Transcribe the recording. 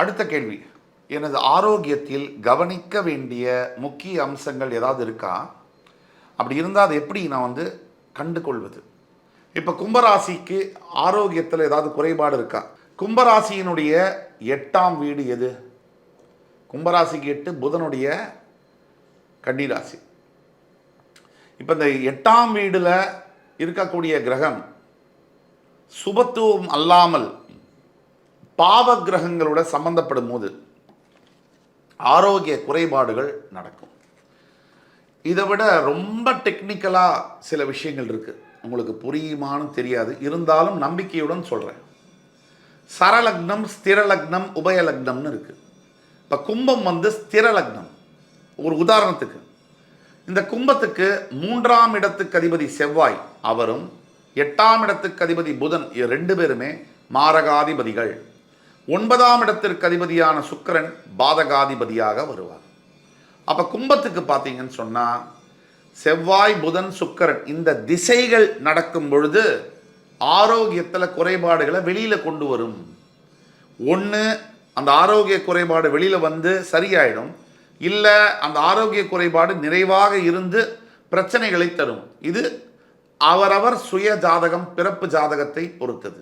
அடுத்த கேள்வி. எனது ஆரோக்கியத்தில் கவனிக்க வேண்டிய முக்கிய அம்சங்கள் ஏதாவது இருக்கா? அப்படி இருந்தால் அதை எப்படி நான் வந்து கண்டு கொள்வது இப்போ கும்பராசிக்கு ஆரோக்கியத்தில் ஏதாவது குறைபாடு இருக்கா? கும்பராசியினுடைய எட்டாம் வீடு எது? கும்பராசிக்கு எட்டு புதனுடைய கன்னிராசி. இப்போ இந்த எட்டாம் வீடில் இருக்கக்கூடிய கிரகம் சுபத்துவம் அல்லாமல் பாவ கிரகங்களோட சம்பந்தப்படும் போது ஆரோக்கிய குறைபாடுகள் நடக்கும். இதை விட ரொம்ப டெக்னிக்கலாக சில விஷயங்கள் இருக்குது உங்களுக்கு புரியுமான்னு தெரியாது. இருந்தாலும் நம்பிக்கையுடன் சொல்கிறேன் சரலக்னம் ஸ்திரலக்னம் உபயலக்னம்னு இருக்குது இப்போ கும்பம் வந்து ஸ்திரலக்னம். ஒரு உதாரணத்துக்கு. இந்த கும்பத்துக்கு மூன்றாம் இடத்துக்கு அதிபதி செவ்வாய் அவரும் எட்டாம் இடத்துக்கு அதிபதி புதன் ரெண்டு பேருமே மாரகாதிபதிகள். ஒன்பதாம் இடத்திற்கு அதிபதியான சுக்கரன் பாதகாதிபதியாக வருவார். அப்போ கும்பத்துக்கு பார்த்தீங்கன்னு சொன்னால் செவ்வாய் புதன் சுக்கரன் இந்த திசைகள் நடக்கும் பொழுது ஆரோக்கியத்தில் குறைபாடுகளை வெளியில் கொண்டு வரும். ஒன்று அந்த ஆரோக்கிய குறைபாடு வெளியில் வந்து சரியாயிடும். இல்லை அந்த ஆரோக்கிய குறைபாடு நிறைவாக இருந்து பிரச்சனைகளை தரும். இது அவரவர் சுய ஜாதகம் பிறப்பு ஜாதகத்தை பொறுத்தது.